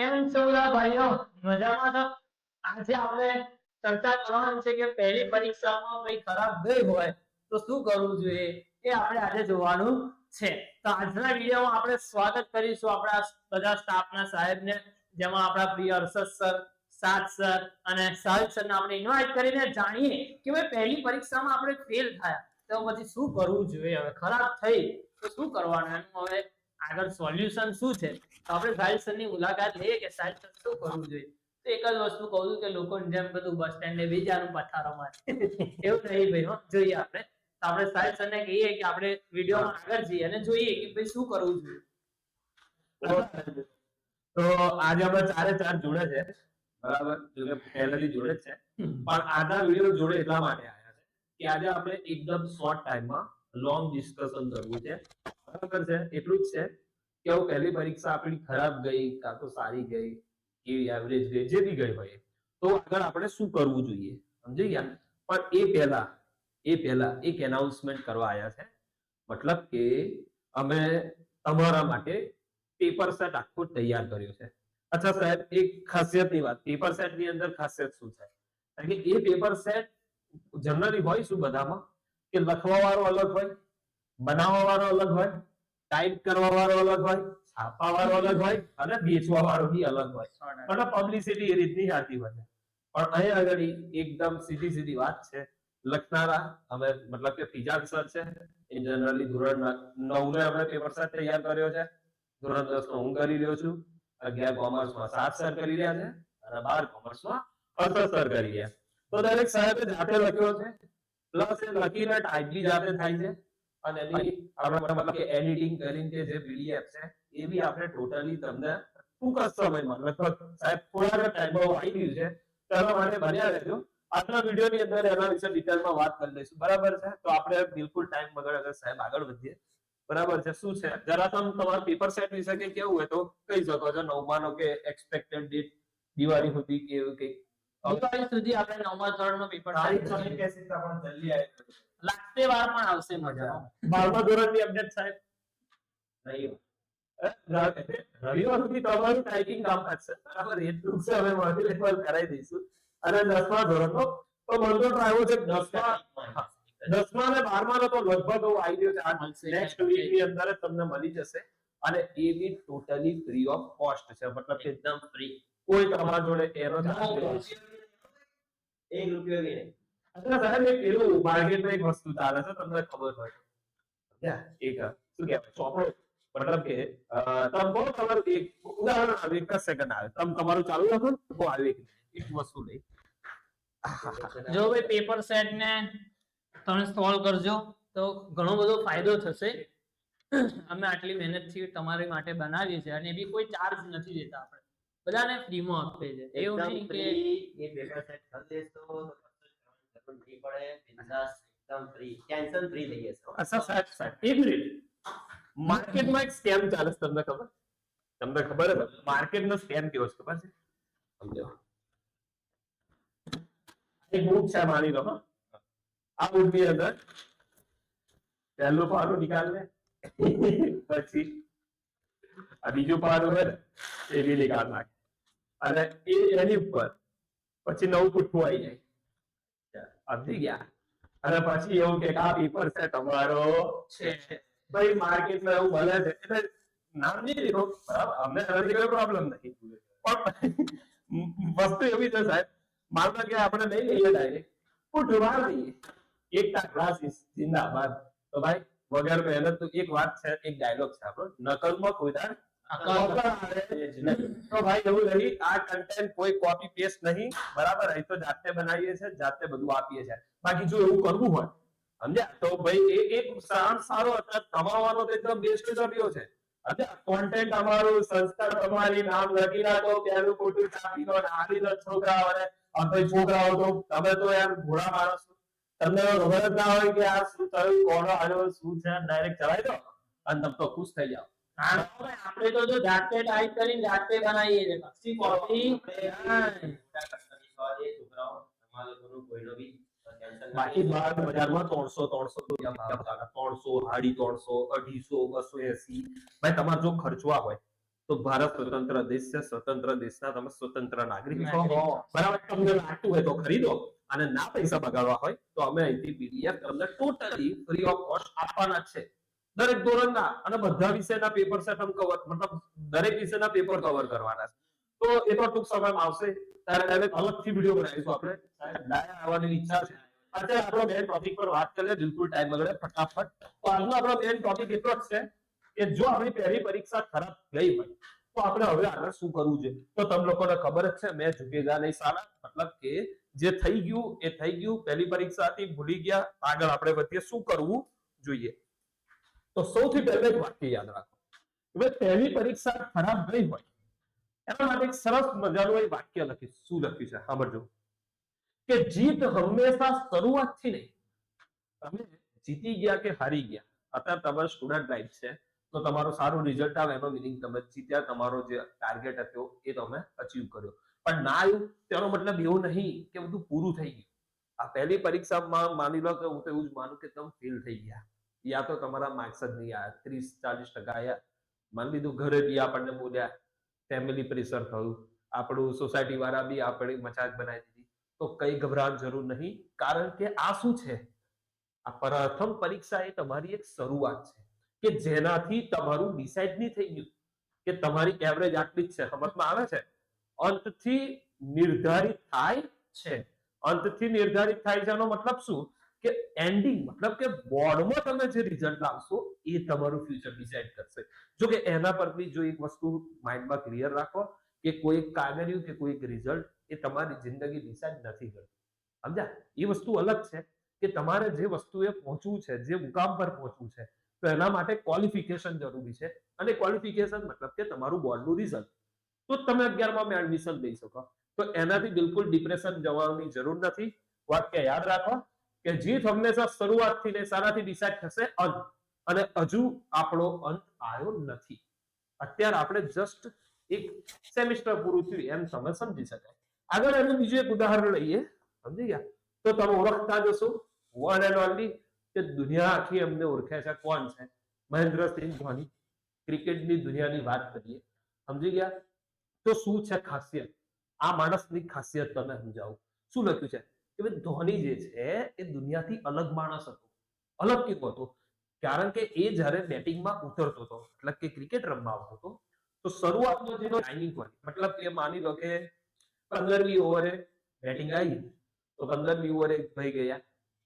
કેમ છો ભાઈઓ? મજામાં છો? આજે આપણે ચર્ચા કરવાની છે કે પહેલી પરીક્ષામાં કઈ ખરાબ ગઈ હોય, તો શું કરવું જોઈએ એ આપણે આજે જોવાનું છે. તો આજના વિડીયોમાં આપણે સ્વાગત કરીશું આપણા બધા સ્ટાફના સાહેબને, જેમાં આપણા પ્રિય હર્ષદ સર સાત સર અને સાહિબ સરને આપણે ઇન્વાઇટ કરીને જાણીએ કે ભાઈ પહેલી પરીક્ષામાં આપણે ફેલ થયા. તો પછી શું કરવું જોઈએ? હવે ખરાબ થઈ, તો શું કરવાનું? એનું હવે આગળ સોલ્યુશન શું છે? આપણે સાહિબ સરની મુલાકાત લઈએ કે સાહિબ સર શું કરવું જોઈએ? તો એક જ વસ્તુ કહું છું કે લોકોની જેમ બધું બસ સ્ટેન્ડે બીજાનું પથારોમાં એવું નહીં ભાઈ જોઈએ આપણે. તો આપણે સાહિબ સરને કહીએ કે આપણે વિડીયોમાં આગળ જઈએ અને જોઈએ કે ભાઈ શું કરવું જોઈએ. તો આજે આપણે ચારે ચાર જોડે છે. બરાબર? જો કે પહેલેથી જોડે જ છે. પણ આજના વીડિયો જોડે એટલા માટે આવ્યા છે કે આજે આપણે એકદમ શોર્ટ ટાઈમમાં લોંગ ડિસ્કશન કરવું છે. બરાબર છે? એટલું જ છે. કે હવે પહેલી પરીક્ષા આપણી ખરાબ ગઈ, કાં તો સારી ગઈ, કેવી એવરેજ ગઈ, જે બી ગઈ હોય. તો આગળ આપણે શું કરવું જોઈએ? સમજી ગયા? પણ એ પહેલા એ પહેલા એક એનાઉન્સમેન્ટ કરવા આવ્યા છે. મતલબ કે અમે તમારા માટે પેપર સેટ આખો તૈયાર કર્યો છે. અચ્છા સાહેબ, એક ખાસિયતની વાત. પેપર સેટની અંદર ખાસિયત શું છે? કારણ કે એ પેપર સેટ જનરલી હોય શું બધામાં? કે લખવા વાળો અલગ હોય બનાવવા વાળો અલગ હોય? ટાઈપ કરવા વાળો અલગ હોય છાપા વાળો અલગ હોય અને વેચવા વાળો બી અલગ હોય પણ પબ્લિસિટી એ રીતની આવતી હોય પણ અહીંયા આગળ એકદમ સીધી સીધી વાત છે. લખનારા અમે મતલબ કે ફિજાન સર છે એ જનરલી ધોરણ નવ ને અમે પેપર સર તૈયાર કર્યો છે. ધોરણ દસ નો હું કરી રહ્યો છું. અગિયાર કોમર્સમાં સાત સર કરી રહ્યા છે અને બાર કોમર્સમાં અસર સર કરી રહ્યા તો દરેક સાહેબે જાતે લખ્યો છે. પ્લસ એ લખીને ટાઈપ બી જાતે થાય છે. અને એની આપણે મતલબ કે એડિટિંગ કરીને જે પીડીએફ છે એ બી આપણે ટોટલી તમને ટૂંક જ સમયમાં લગભગ સાહેબ થોડા ટાઈમમાં આવી ગયું છે. તેના માટે બન્યા રહેજો. આજના વીડિયો ની અંદર એના વિશે ડિટેલમાં વાત કરી લઈશું. બરાબર છે? તો આપણે બિલકુલ ટાઈમ બગાડ્યા સાહેબ આગળ વધીએ. બરાબર છે? શું છે? જરા તમે તમારા પેપર સેટ વિશે કે કેવું હોય તો કહી શકો છો. નવમાનો કે એક્સપેક્ટેડ ડેટ દિવાળી સુધી કે એવું કઈ દિવાળી સુધી આપણે નવમા ધોરણ નો પેપર તો આપણે જલ્દી આવી લાગતે વાર પણ આવશે મજા. બારમા ધોરણની અપડેટ સાહેબ. રવિવાર સુધી તમારું ટાઈપિંગ કામ થશે બરાબર એટલું છે હવે મોડ્યુલ કરાવી દઈશું. અને દસમા ધોરણનો તો મને આવ્યો છે દસમા દસમા અને બારમા નો તો લગભગ આઈડિયો આવી ગયો છે. આ મળશે. નેક્સ્ટ વીકની અંદર તમને મળી જશે. અને એ બી ટોટલી ફ્રી ઓફ કોસ્ટ છે. મતલબ કે એકદમ ફ્રી કોઈ તમારા જોડે એનો ચાર્જ. એક રૂપિયો બી નહીં. અચ્છા સાહેબ એક પેલું માર્કેટમાં એક વસ્તુ ચાલે છે તમને ખબર હોય. એક શું કહેવાય? ચોપડો. મતલબ કે અ, તમે એક ઉદાહરણ આવે એક સેકન્ડ આવે. તમે તમારું ચાલુ રાખો તો આવે એક એક વસ્તુ નહીં જો ભાઈ પેપર સેટ ને તમે સોલ્વ કરજો તો ઘણો બધો ફાયદો થશે. અમે આટલી મહેનતથી તમારી માટે બનાવીએ છીએ અને એ બી કોઈ ચાર્જ નથી દેતા આપણે. બધાને ફ્રીમાં આપે છે. એવું નહીં કે એ પેપર સેટ કરી દેશો એકદમ ફ્રી આ બુકની અંદર પહેલું પાનો નિકાલ લે પછી આ બીજો પાનો હોય એ બી નિકાલ નાખે. અને એ એની ઉપર પછી નવું પુઠ્ઠું આવી જાય. સમજી ગયા. અને પછી એવું કે આ પેપર છે તમારો. છે ભાઈ માર્કેટમાં એવું બને છે એટલે નામ નહીં લીધો બરાબર? અમને એનાથી કોઈ પ્રોબ્લેમ નથી. પણ વસ્તુ એવી છે સાહેબ માનતા કે આપણે લઈ લઈએ ડાયરેક્ટ પણ બહાર લઈએ એકતા ક્લાસીસ જિંદાબાદ. તો ભાઈ વગર મહેનત તો એક વાત છે એક ડાયલોગ છે આપણો. નકલમાં કોઈ દાડ નકલ આવે જ નહીં. તો ભાઈ એવું નહીં આ કન્ટેન્ટ કોઈ કોપી પેસ્ટ નહીં બરાબર? અહીં તો જાતે બનાવીએ છે જાતે બધું આપીએ છે. બાકી જો એવું કરવું હોય સમજ્યા? તો ભાઈ એ એક સારા સારો અત્યારે કમાવાનો તો એકદમ બેસ્ટ જગ્યો છે. કોન્ટેન્ટ અમારું સંસ્કાર તમારી નામ લખી નાખો પેલું ખોટું છાપી દો અને દો છોકરાઓને છોકરાઓ તો તમે તો યાર ભોળા માણસ. તમને ખબર જ ના હોય કે આ શું થયું કોણ આવ્યો શું છે ડાયરેક્ટ ચલાવી દો અને તમે તો ખુશ થઈ જાઓ. આપણે તો જો જાતે ટાઈપ કરીને જાતે બનાવીએ છે પછી કોપી બાકી બાર બજારમાં ત્રણસો ત્રણસો ત્રણસો સાડી ત્રણસો અઢીસો બસો એસી. ભાઈ તમારે જો ખર્ચવા હોય તો ભારત સ્વતંત્ર દેશ છે સ્વતંત્ર દેશના તમે સ્વતંત્ર નાગરિક છો. બરાબર તમને લાગતું હોય તો ખરીદો અને ના પૈસા બગાડવા હોય તો અમે અહીંથી પીડીએફ તમને ટોટલી ફ્રી ઓફ કોસ્ટ આપવાના છે. દરેક ધોરણના અને બધા વિષયના પેપર સેટ અમે કવર મતલબ દરેક વિષયના પેપર કવર કરવાના છે. તો એ તો ટૂંક સમયમાં આવશે. ત્યારે ડાયરેક્ટ અલગથી વીડિયો બનાવીશું આપણે. ડાયા આવવાની ઈચ્છા છે. અત્યારે આપણો મેન ટોપિક પર વાત કરીએ, બિલકુલ ટાઈમ બગડે ફટાફટ. તો આજનો આપણો મેન ટોપિક એટલો જ છે કે જો આપણી પહેલી પરીક્ષા ખરાબ ગઈ હોય, તો આપણે હવે આગળ શું કરવું છે? તો તમને લોકોને ખબર જ છે, મેં ઝુકેગા નહીં સારા. મતલબ કે જે થઈ ગયું, એ થઈ ગયું. પહેલી પરીક્ષા હતી, ભૂલી ગયા. આગળ આપણે વધીએ. શું કરવું જોઈએ? તો સૌથી પહેલા એક વાક્ય યાદ રાખો. હવે પહેલી પરીક્ષા ખરાબ ગઈ હોય, એના માટે એક સરસ મજાનું એક વાક્ય લખીશ શું લખ્યું છે? સાંભળજો કે જીત હંમેશા શરૂઆતથી નહીં. તમે જીતી ગયા કે હારી ગયા? અત્યારે તમારો સ્ટુડન્ટ લાઈફ છે, તો તમારું સારું રિઝલ્ટ આવે, એનો મિનિંગ તમે જીત્યા, તમારો જે ટાર્ગેટ હતો, એ તમે અચીવ કર્યો. પણ ના આવ્યું, તેનો મતલબ એવું નહીં કે બધું પૂરું થઈ ગયું. આ પહેલી પરીક્ષામાં માની લો કે હું તો એવું જ માનું કે તમે ફેલ થઈ ગયા. યા તો તમારા માર્ક્સ જ નહીં આવ્યા ત્રીસ, ચાલીસ ટકા આવ્યા માની લીધું ઘરે બી આપણને બોલ્યા ફેમિલી પ્રેશર થયું. આપણું સોસાયટી વાળા બી આપણે મજાક બનાવી દીધી. તો કઈ ગભરાટ જરૂર નહીં. કારણ કે આ શું છે? આ પ્રથમ પરીક્ષા એ તમારી એક શરૂઆત છે કે જેનાથી તમારું ડિસાઇડ નહીં થઈ ગયું કે તમારી એવરેજ આટલી જ છે. સમજમાં આવે છે? અંતથી નિર્ધારિત થાય છે. અંતથી નિર્ધારિત થાય છે એનો મતલબ શું? કે એન્ડિંગ મતલબ કે બોર્ડમાં તમે જે રિઝલ્ટ લાવશો એ તમારું ફ્યુચર ડિસાઇડ કરશે. જો કે એના પર બી જો એક વસ્તુ માઇન્ડમાં ક્લિયર રાખો કે કોઈ કાગળિયું કે કોઈ રિઝલ્ટ એ તમારી જિંદગી ડિસાઇડ નથી કરતું. સમજ્યા? એ વસ્તુ અલગ છે કે તમારે જે વસ્તુએ પહોંચવું છે, જે મુકામ પર પહોંચવું છે, તો એના માટે ક્વોલિફિકેશન જરૂરી છે. અને ક્વોલિફિકેશન મતલબ કે તમારું બોર્ડનું રિઝલ્ટ તો તમે અગિયારમાં એડમિશન લઈ શકો. તો એનાથી બિલકુલ ડિપ્રેશન જવાની જરૂર નથી. વાત કે યાદ રાખો કે જીત હંમેશા શરૂઆતથી ને સારાથી ડિસાઈડ થશે અંત અને હજુ આપણો અંત આવ્યો નથી. અત્યારે આપણે જસ્ટ એક સેમિસ્ટર પૂરું થયું, એમ તમે સમજી શકાય. આગળ એનું બીજું એક ઉદાહરણ લઈએ. સમજી ગયા? તો તમે ઓળખતા જશો વન એન્ડ ઓનલી કે દુનિયા આખી અમને ઓળખે છે. કોણ છે? મહેન્દ્રસિંહ ધોની. ક્રિકેટની દુનિયાની વાત કરીએ. સમજી ગયા? તો શું છે ખાસિયત? આ માણસની ખાસિયત તમે સમજાવો. શું લખ્યું છે? કે ભાઈ ધોની જે છે એ દુનિયાથી અલગ માણસ હતો. અલગ કેવો હતો? કારણ કે એ જ્યારે બેટિંગમાં ઉતરતો હતો, એટલે કે ક્રિકેટ રમવા આવતો હતો, તો શરૂઆતનો જેનો ટાઈમિંગ હોય મતલબ કે માની લો કે પંદરમી ઓવરે બેટિંગ આવી, તો પંદરમી ઓવરે થઈ ગયા,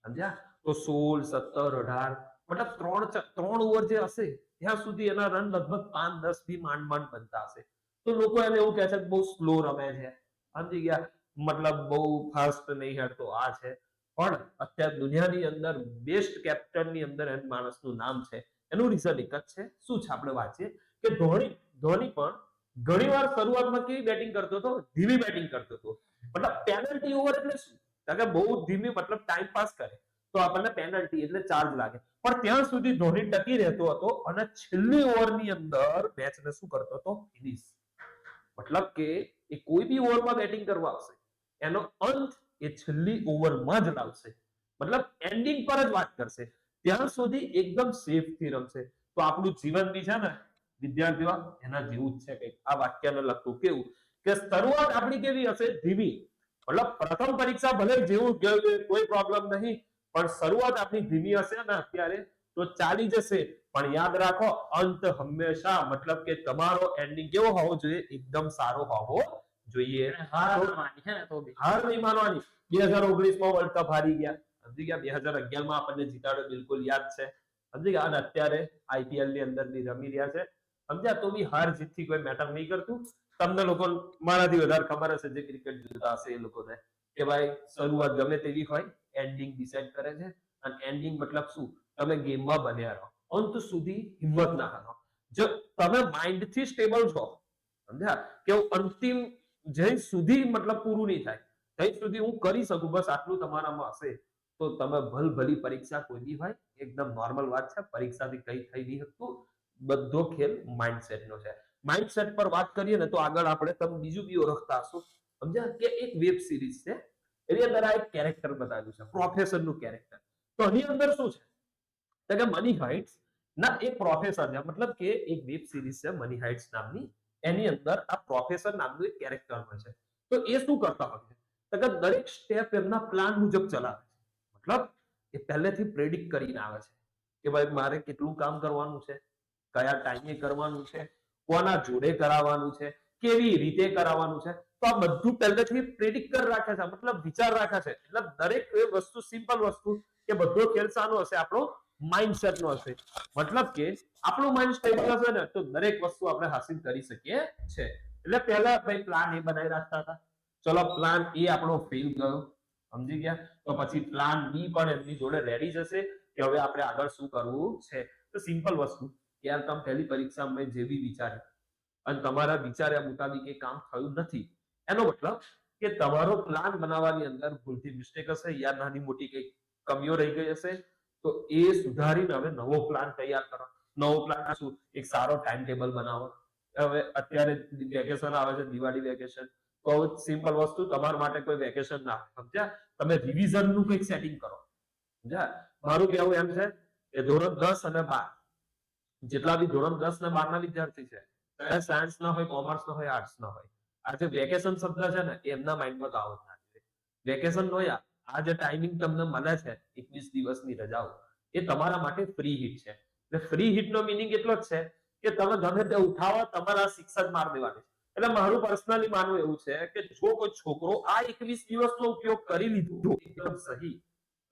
સમજ્યા? તો સોળ, સત્તર, અઢાર, મતલબ ત્રણ ત્રણ ઓવર જે હશે, ત્યાં સુધી એના રન લગભગ પાંચ, દસથી માંડ માંડ બનતા હશે. તો લોકો એને એવું કહે છે બહુ સ્લો રમે છે. સમજી ગયા? મતલબ બહુ ફાસ્ટ નહીં હેડતો આ છે. પણ અત્યારે દુનિયાની અંદર બેસ્ટ કેપ્ટનની અંદર એમ માણસનું નામ છે. એનું રીઝન એક જ છે. શું છે? આપણે વાંચીએ કે ધોની ધોની પણ ઘણીવાર શરૂઆતમાં કેવી બેટિંગ કરતો હતો? ધીમી બેટિંગ કરતો હતો. મતલબ પેનલ્ટી ઓવર એટલે શું? કારણ કે બહુ ધીમી, મતલબ ટાઈમ પાસ કરે. તો આપણને પેનલ્ટી એટલે ચાર્જ લાગે. પણ ત્યાં સુધી ધોની ટકી રહેતો હતો અને છેલ્લી ઓવરની અંદર મેચને શું કરતો હતો? ફિનિશ મતલબ કે એ કોઈ બી ઓવરમાં બેટિંગ કરવા આવશે. એનો અંત એ છેલ્લી ઓવરમાં જ લાવશે. મતલબ એન્ડિંગ પર જ વાત કરશે. ત્યાં સુધી એકદમ સેફથી રમશે. તો આપણું જીવન બી છે ને, વિદ્યાર્થીઓ, એના જેવું જ છે કંઈક. આ વાક્યને લગતું કેવું? કે શરૂઆત આપણી કેવી હશે? ધીમી. મતલબ પ્રથમ પરીક્ષા ભલે જેવું ગયું કોઈ પ્રોબ્લેમ નહીં, પણ શરૂઆત આપણી ધીમી હશે ને અત્યારે, તો ચાલી જશે. પણ યાદ રાખો, અંત હંમેશા, મતલબ કે તમારો એન્ડિંગ કેવો હોવો જોઈએ? એકદમ સારો હોવો જોઈએ. હાર માની છે ને તો બી. હાર નહીં માનવાની. બે હજાર ઓગણીસમાં વર્લ્ડ કપ હારી ગયા. સમજી ગયા? બે હજાર અગિયારમાં આપણને જીતાડો બિલકુલ યાદ છે. સમજી ગયા? અને અત્યારે આઈપીએલની અંદર બી રમી રહ્યા છે. સમજ્યા? તો બી હાર જીતથી કોઈ મેટર નહીં કરતું. તમને લોકો મારાથી વધારે ખબર હશે જે ક્રિકેટ જોતા હશે એ લોકોને કે ભાઈ શરૂઆત ગમે તેવી હોય એન્ડિંગ ડિસાઈડ કરે છે. અને એન્ડિંગ મતલબ શું? તમે ગેમમાં બન્યા રહો. અંત સુધી હિંમત ના હારો. જો તમે માઇન્ડથી સ્ટેબલ છો સમજ્યા? કે અંતિમ જ્યાં સુધી મતલબ પૂરું નહીં થાય. ત્યાં સુધી હું કરી શકું, બસ આટલું તમારામાં હશે. તો તમે ભલ ભલી પરીક્ષા કોઈ બી હોય, એકદમ નોર્મલ વાત છે, પરીક્ષાથી કઈ થઈ નહીં હતું બધો ખેલ માઇન્ડસેટ નો છે. માઇન્ડસેટ પર વાત કરીએ ને તો આગળ આપણે તમે બીજું બી ઓળખતા હશો. સમજ્યા? કે એક વેબ સિરીઝ છે, એની અંદર આ એક કેરેક્ટર બતાવ્યું છે પ્રોફેસરનું કેરેક્ટર તો એની અંદર શું છે? તો કે મની હાઇટ્સ ના એક પ્રોફેસર છે, મતલબ કે એક વેબ સિરીઝ છે મની હાઇટ્સ નામની. એની અંદર આ પ્રોફેસર નામનું એક કેરેક્ટર હોય છે. તો એ શું કરતા હોય છે? તો કે દરેક સ્ટેપ એમના પ્લાન મુજબ ચલાવે છે. મતલબ એ પહેલેથી પ્રેડિક્ટ કરીને આવે છે કે ભાઈ મારે કેટલું કામ કરવાનું છે, કયા ટાઈમે કરવાનું છે, કોના જોડે કરાવવાનું છે, કેવી રીતે કરાવવાનું છે. તો આ બધું પહેલેથી પ્રેડિક્ટ કરી રાખે છે. મતલબ વિચાર રાખે છે. એટલે દરેક વસ્તુ સિમ્પલ વસ્તુ કે બધો ખેલ સાનો હશે આપણો માઇન્ડસેટ નો હશે. મતલબ કે આપણું માઇન્ડ સ્ટેબલ હશે ને, તો દરેક વસ્તુ આપણે હાસિલ કરી શકીએ છે. એટલે પહેલા ભાઈ પ્લાન એ બનાવી રાખતા હતા. ચલો પ્લાન એ આપણો ફેલ ગયો. સમજી ગયા? તો પછી પ્લાન બી પણ એમની જોડે રેડી જશે કે હવે આપણે આગળ શું કરવું છે. તો સિમ્પલ વસ્તુ. યાર, તમે પહેલી પરીક્ષામાં મેં જે બી અને તમારા વિચાર્યા મુતાબિક એ કામ થયું નથી. એનો મતલબ કે તમારો પ્લાન બનાવવાની અંદર ભૂલથી મિસ્ટેક હશે યા નાની મોટી કઈ કમીઓ રહી ગઈ હશે તો એ સુધારીને હવે નવો પ્લાન તૈયાર કરો. નવો પ્લાન શું? એક સારો ટાઈમ ટેબલ બનાવો. હવે અત્યારે વેકેશન આવે છે, દિવાળી વેકેશન તો સિમ્પલ વસ્તુ, તમારા માટે કોઈ વેકેશન ના સમજ્યા? તમે રિવિઝનનું કંઈક સેટિંગ કરો. સમજ્યા? મારું કહેવું એમ છે કે ધોરણ દસ અને બાર, જેટલા બી ધોરણ દસ ને બાર ના વિદ્યાર્થી છે સાયન્સ ના હોય કોમર્સ ના હોય આર્ટ્સ ના હોય, આ જે વેકેશન શબ્દ છે ને, એમના માઇન્ડમાં તો આવો જ ના વેકેશન નો યાર આ જે ટાઈમિંગ તમને મળે છે, એકવીસ દિવસની રજાઓ, એ તમારા માટે ફ્રી હિટ છે. એટલે ફ્રી હિટ નો મિનિંગ એટલો જ છે કે તમે ગમે તે ઉઠાવો, તમારા શિક્ષક માર દેવાની એટલે મારું પર્સનલી માનવું એવું છે કે જો કોઈ છોકરો આ એકવીસ દિવસનો ઉપયોગ કરી લીધો, એકદમ સહી,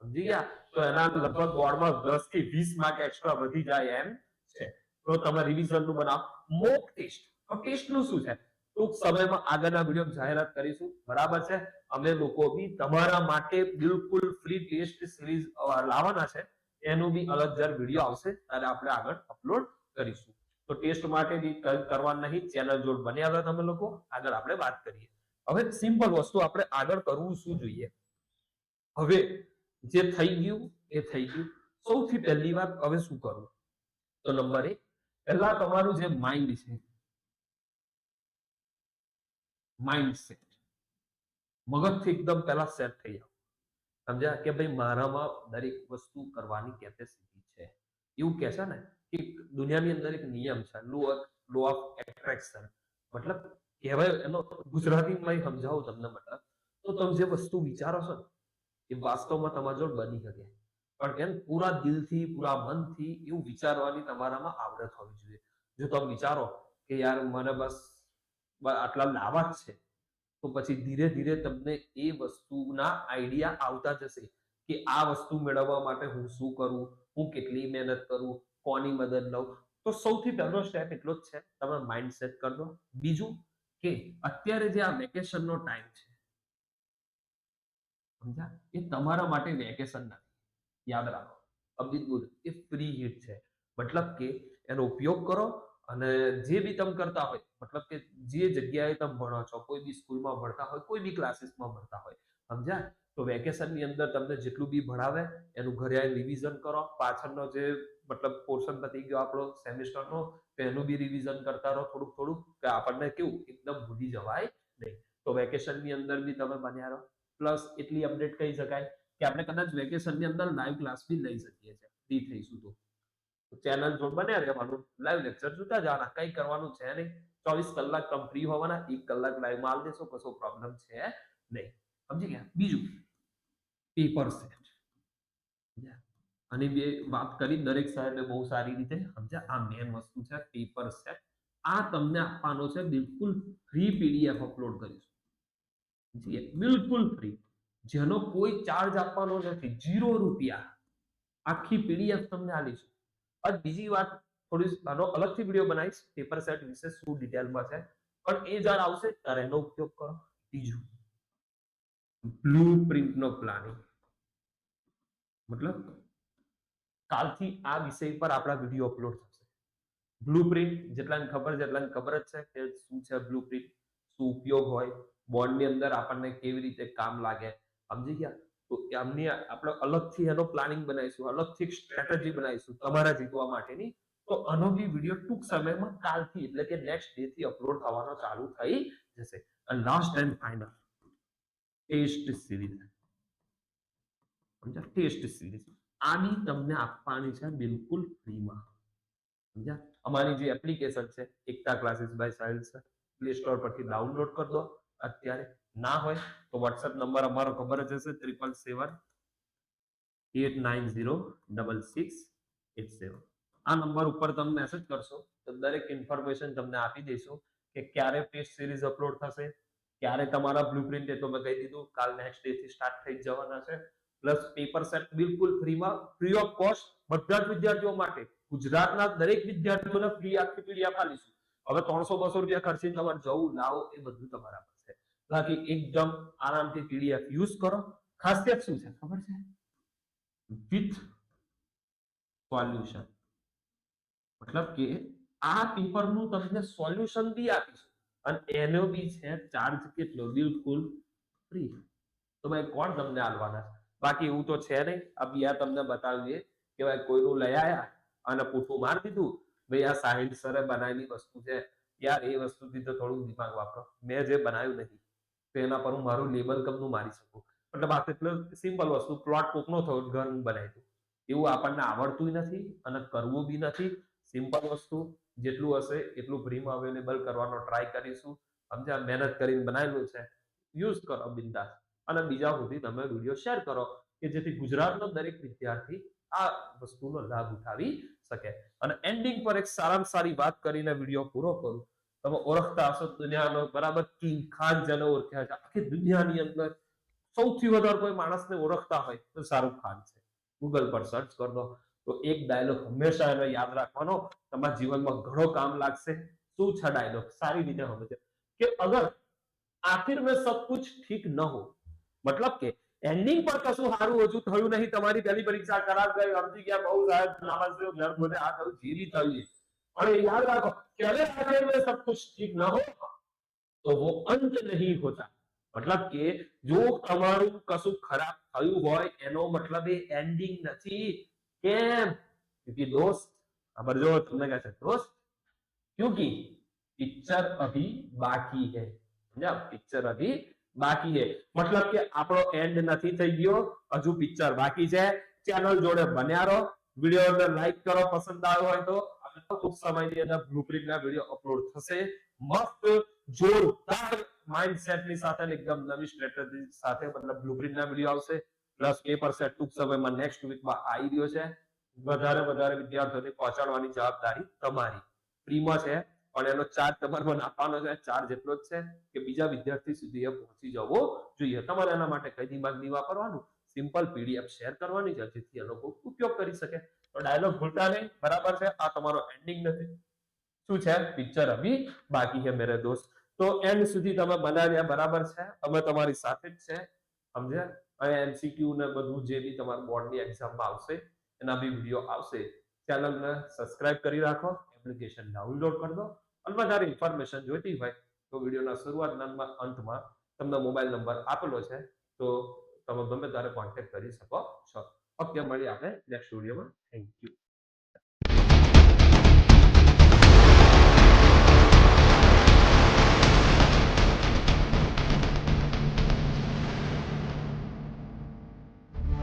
સમજી ગયા? તો એના લગભગ બોર્ડમાં દસથી વીસ માર્ક એક્સ્ટ્રા વધી જાય એમ છે. તો તમે રિવિઝનનું બનાવો. મોક ટેસ્ટ ટેસ્ટનું શું છે? ટૂંક સમયમાં આગળના વીડિયો જાહેરાત કરીશું. બરાબર છે? અમે લોકો બી તમારા માટે બિલકુલ ફ્રી ટેસ્ટ સિરીઝ લાવવાના છે. એનું બી અલગ જર વીડિયો આવશે. ત્યારે આપણે આગળ અપલોડ કરીશું. તો ટેસ્ટ માટે બી કરવા નહીં. ચેનલ જોડ બન્યા હતા તમે લોકો આગળ આપણે વાત કરીએ. હવે સિમ્પલ વસ્તુ આપણે આગળ કરવું શું જોઈએ? હવે જે થઈ ગયું, એ થઈ ગયું. સૌથી પહેલી વાત હવે શું કરવું? તો નંબર એક, પહેલા તમારું જે માઇન્ડ છે માઇન્ડસેટ મગજથી એકદમ પહેલા સેટ થઈ જાવ સમજ્યા કે ભાઈ મારામાં દરેક વસ્તુ કરવાની કેપેસિટી છે. એવું કહે છે ને કે દુનિયાની અંદર એક નિયમ છે લો લો ઓફ એટ્રેક્શન મતલબ કહેવાય એનો ગુજરાતીમાં સમજાવું તમને મતલબ. તો તમે જે વસ્તુ વિચારો છો ને, એ વાસ્તવમાં તમારા જોડે બની શકે. પણ એમ પૂરા દિલથી, પૂરા મનથી એવું વિચારવાની તમારામાં આવડત હોવી જોઈએ. જો તમે વિચારો કે યાર મને બસ આટલા લાવા જ છે. તો પછી ધીરે ધીરે તમને એ વસ્તુના આઈડિયા આવતા જશે કે આ વસ્તુ મેળવવા માટે હું શું કરું, હું કેટલી મહેનત કરું, કોની મદદ લઉં. તો સૌથી પહેલો સ્ટેપ એટલો જ છે. તમે માઇન્ડ સેટ કરી દો. બીજું કે અત્યારે જે આ વેકેશનનો ટાઈમ છે, સમજ્યા? એ તમારા માટે વેકેશન નથી. યાદ રાખો. અમિત ગુરુ એ ફ્રી હિટ છે. મતલબ કે એનો ઉપયોગ કરો અને જે બી તમે કરતા હોય, મતલબ કે જે જગ્યાએ તમે ભણો છો, કોઈ બી સ્કૂલમાં ભણતા હોય, કોઈ બી ક્લાસીસમાં ભણતા હોય, સમજ્યા? તો વેકેશનની અંદર તમને જેટલું બી ભણાવે, એનું ઘરે આવીને રિવિઝન કરો. પાછળનો જે, મતલબ પોર્શન પતી ગયો આપણો સેમિસ્ટરનો, તો બી રિવિઝન કરતા રહો થોડુંક થોડુંક, કે આપણને કેવું, એકદમ ભૂલી જવાય નહીં. તો વેકેશનની અંદર બી તમે બન્યા રહો. પ્લસ એટલી અપડેટ કહી શકાય કે આપણે કદાચ વેકેશનની અંદર લાઈવ ક્લાસ બી લઈ શકીએ છીએ. ફ્રી થઈશું તો ચેનલ જોડ બન્યા રહેવાનું લાઈવ લેક્ચર જોતા જવાના કઈ કરવાનું છે નહીં. ચોવીસ કલાક તમે ફ્રી હોવાના, એક કલાક લાઈવમાં આલી દેશો, કશો પ્રોબ્લેમ છે નહીં. સમજી ગયા? બીજું પેપર સેટ અને બે વાત કરી, દરેક સાહેબે બહુ સારી રીતે, સમજ્યા? આ મેન વસ્તુ છે પેપર સેટ આ તમને આપવાનો છે, બિલકુલ ફ્રી પીડીએફ અપલોડ કરીશું બિલકુલ ફ્રી જેનો કોઈ ચાર્જ આપવાનો નથી. જીરો રૂપિયા. આખી પીડીએફ તમને આલીશું અને બીજી વાત થોડી આનો અલગથી વીડિયો બનાવીશ. પેપર સેટ વિશે શું ડિટેલમાં છે? પણ એ જ્યારે આવશે ત્યારે એનો ઉપયોગ કરો. બીજું. બ્લુ પ્રિન્ટ નો પ્લાનિંગ મતલબ કાલથી આ વિષય પર આપણા વીડિયો અપલોડ થશે. બ્લુ પ્રિન્ટ જેટલાને ખબર છે એટલાને ખબર જ છે કે શું છે બ્લુ પ્રિન્ટ શું ઉપયોગ હોય બોન્ડની અંદર આપણને કેવી રીતે કામ લાગે. સમજી ગયા? તો એમની આપણે અલગથી એનો પ્લાનિંગ બનાવીશું, અલગથી સ્ટ્રેટેજી બનાવીશું તમારા જીતવા માટેની. તો આનો બી વીડિયો ટૂંક સમયમાં કાલથી, એટલે કે નેક્સ્ટ ડે થી અપલોડ થવાનો ચાલુ થઈ જશે. Last and final test series Samaj test series આની તમને આપવાની છે બિલકુલ ફ્રીમાં સમજ્યા? અમારી જે એપ્લિકેશન છે, Ekta classes by science play store પરથી ડાઉનલોડ કરી દો. અત્યારે ના હોય તો વોટ્સએપ નંબર અમારો ખબર જ હશે triple seven eight nine zero double six eight seven આ નંબર ઉપર તમે મેસેજ કરશો, તો દરેક ઇન્ફોર્મેશન તમને આપી દઈશું કે ક્યારે ટેસ્ટ સિરીઝ અપલોડ થશે, ક્યારે તમારા બ્લુપ્રિન્ટ એ તો મેં કહી દીધું, કાલ નેક્સ્ટ ડે થી સ્ટાર્ટ થઈ જવાના છે. પ્લસ પેપર સેટ બિલકુલ ફ્રીમાં ફ્રી ઓફ કોસ્ટ બધા જ વિદ્યાર્થીઓ માટે, ગુજરાતના દરેક વિદ્યાર્થીઓને ફ્રી આખી પીડીએફ આપીશું. હવે ત્રણસો બસો રૂપિયા ખર્ચીને તમારે જવું, લાવો, એ બધું તમારા છે બાકી એકદમ આરામથી પીડીએફ યુઝ કરો. ખાસિયત શું છે? ખબર છે? વિથ સોલ્યુશન મતલબ કે આ પેપરનું તમને સોલ્યુશન બી આપીશ અને એનો બી છે ચાર્જ કેટલો? બિલકુલ ફ્રી તો ભાઈ કોણ તમને આલવાના છે? બાકી એવું તો છે નહીં. આ બિયા તમને બતાવીએ કે ભાઈ કોઈનું લઈ આવ્યા અને પૂઠું માર દીધું. ભાઈ આ સાહિલ સરે બનાવેલી વસ્તુ છે. યાર, એ વસ્તુથી તો થોડું દિમાગ વાપરો. મેં જે બનાવ્યું નથી. તો એના પર હું મારું લેબલ કમનું મારી શકું. મતલબ આ એટલે સિમ્પલ વસ્તુ, પ્લોટ કોકનો થયો, ઘર બનાવ્યું એવું આપણને આવડતું નથી અને કરવું બી નથી. સિમ્પલ વસ્તુ, જેટલું હશે એટલું ફ્રીમાં અવેલેબલ કરવાનો ટ્રાય કરીશું. સમજ્યા? મહેનત કરીને બનાવેલું છે. યુઝ કરો બિંદાસ. અને બીજા સુધી તમે વીડિયો શેર કરો કે જેથી ગુજરાતનો દરેક વિદ્યાર્થી આ વસ્તુનો લાભ ઉઠાવી શકે. અને એન્ડિંગ પર એક સારામાં સારી વાત કરીને વીડિયો પૂરો કરું. તમે ઓળખતા હશો દુનિયાનો બરાબર કિંગ ખાન જેને ઓળખ્યા છે. આખી દુનિયાની અંદર સૌથી વધારે કોઈ માણસને ઓળખતા હોય તો શાહરૂખ ખાન છે. ગૂગલ પર સર્ચ કરી તો એક ડાયલોગ હંમેશા એને યાદ રાખવાનો. તમારા જીવનમાં ઘણો કામ લાગશે. શું છે ડાયલોગ સારી રીતે સમજે. કે અગર આખિર મેં સબ કુછ ઠીક ન હો, મતલબ કે એન્ડિંગ પર કશું સારું ઓછું થયું નહીં, તમારી પહેલી પરીક્ષા ખરાબ ગઈ, સમજી ગયા, બહુ સાહેબ નારાજ થયો ઘર બોલે આ થયું જીરી થયું. અને યાદ રાખો કે અગર आखिर में सब कुछ ठीक न हो तो वो अंत नहीं होता મતલબ કે જો તમારું કશું ખરાબ થયું હોય એનો મતલબ એ એન્ડિંગ નથી કેમ क्योंकि दोस्त ખબર જો તમને કહે છે दोस्त क्योंकि पिक्चर अभी बाकी है સમજ્યા પિક્ચર અભી બાકી છે મતલબ કે આપણો એન્ડ નથી થઈ ગયો હજુ પિક્ચર બાકી છે ચેનલ જોડે બન્યા રહો વિડીયોને લાઈક કરો પસંદ આવ્યો હોય તો અને ટૂંક સમયની અંદર બ્લુપ્રિન્ટ ના વીડિયો અપલોડ થશે. મસ્ત, જોરદાર માઇન્ડસેટની સાથે એકદમ નવી સ્ટ્રેટેજી સાથે મતલબ બ્લુપ્રિન્ટ ના વીડિયો આવશે. પ્લસ પેપર સેટ ટૂંક સમયમાં નેક્સ્ટ વીકમાં આવી રહ્યો છે. વધારે વધારે વિદ્યાર્થીઓને પહોંચાડવાની જવાબદારી તમારી. ફ્રીમાં છે. પણ એનો ચાર્જ તમારે આપવાનો છે. ચાર્જ એટલો જ છે કે બીજા વિદ્યાર્થી સુધી એ પહોંચી જવો જોઈએ. તમારે એના માટે કઈ દિમાગ નહીં વાપરવાનું. સિમ્પલ પીડીએફ શેર કરવાની છે. જેથી એ લોકો ઉપયોગ કરી શકે. તો ડાયલોગ ભૂલતા નહીં, બરાબર છે? આ તમારો એન્ડિંગ નથી. શું છે? પિક્ચર અભી બાકી છે, મેરે દોસ્ત. તો એન્ડ સુધી તમે બનાવ્યા, બરાબર છે? અમે તમારી સાથે જ છે, સમજ્યા? અને એમસીક્યુ ને બધું જે બી તમારા બોર્ડની એક્ઝામમાં આવશે, એના બી વીડિયો આવશે. ચેનલને સબસ્ક્રાઇબ કરી રાખો એપ્લિકેશન ડાઉનલોડ કરી દો. અને વધારે ઇન્ફોર્મેશન જોઈતી હોય તો વિડીયોના શરૂઆતના અંતમાં તમને મોબાઈલ નંબર આપેલો છે, તો તમે ગમે ત્યારે કોન્ટેક્ટ કરી શકો છો. ઓકે મળીએ આપણે નેક્સ્ટ વિડીયોમાં થેન્ક યુ